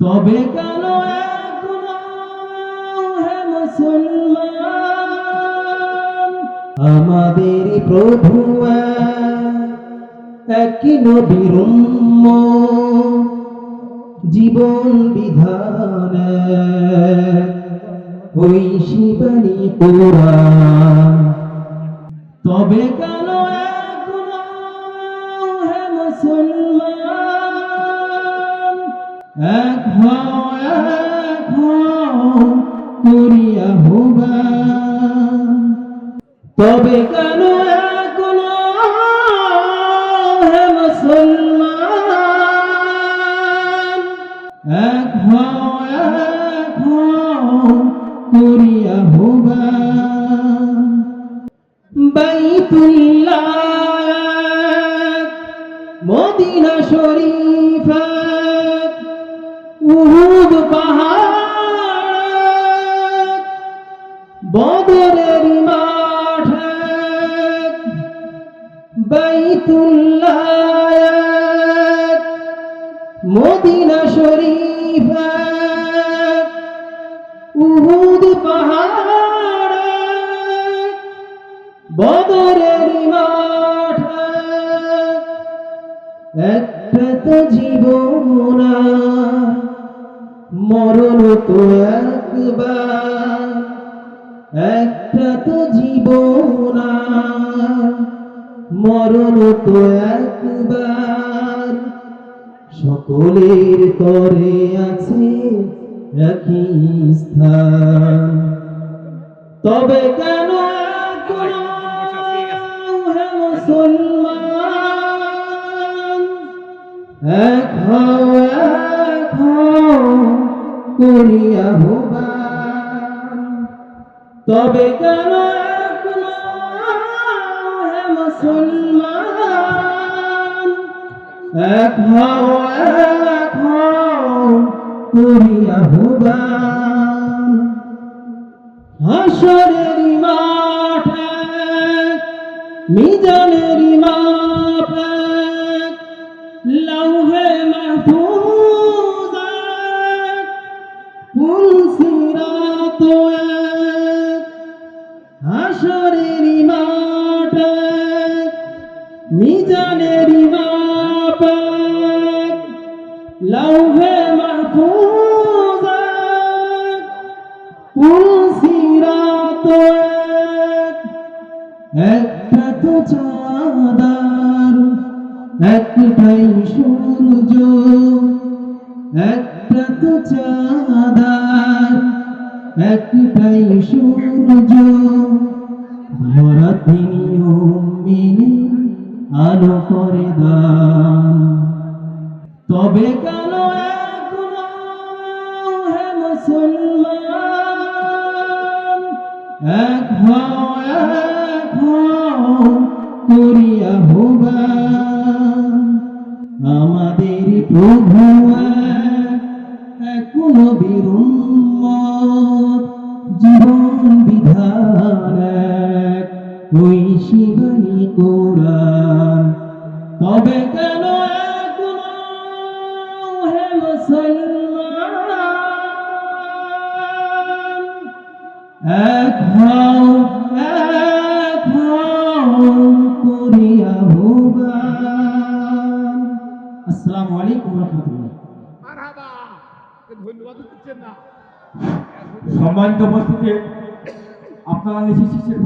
তবে কেন হে মুসলমান? আমাদের প্রভু এক, একই নবীর জীবন বিধান ওই শিবানী কোরআন। তবে কেন হে মুসলমান? এক হও এক হও, করিয়া তবে কেন এখনও হে মুসলমান? এক হও এক হও, করিয়া হোবান বাইতুল্লাহ, মদিনা শরীফ উহুদ পাহাড় বদরের মাঠ বাইতুল্লাহ মদিনা শরীফ উহুদ পাহাড় বদরের মাঠ। একটা তো জীবন মরণ তো একবার, একটা তো জীবন মরণ তো একবার, সকলের তরে আছে একই স্থান। তবে কেন মুসলমান এক হও এক হও। করিয়া হোবান তবে কেন মুসলমান এক হও এক হও করিয়া হোবান হাসরের মাঠে মিজানের মিজানের মাঠে লৌহে মাহফুজ পুলসিরাত একটা তো চাঁদার একটাই সূর্য, একটা তো চাঁদার একটাই সূর্য, ভরা তিনিও মিলে আলো করে দান তবে কেন হে মুসলমান? এক হও করিয়া হোবান আমাদের প্রভু নবীর উম্মত, জীবন বিধান হে মুসলমান এক হও এক হও সম্মানিত আপনারা শিশির